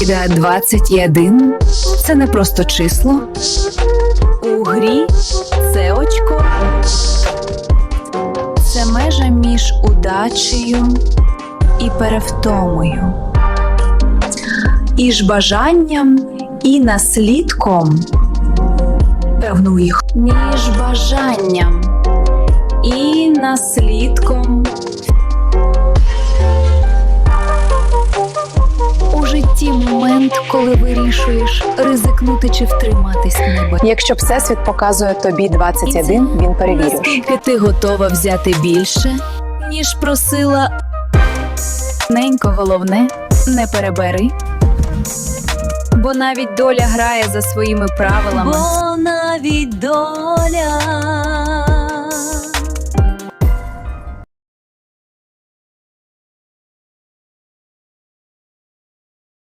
Іде 21 – це не просто число. У грі це очко. Це межа між удачею і перевтомою. І ж бажанням, і наслідком. Певно, їх. Між бажанням і наслідком. Коли вирішуєш ризикнути чи втриматись ніби. Якщо всесвіт показує тобі 21, він перевірюєш. Наскільки ти готова взяти більше, ніж просила. Ненько головне, не перебери. Бо навіть доля грає за своїми правилами. Бо навіть доля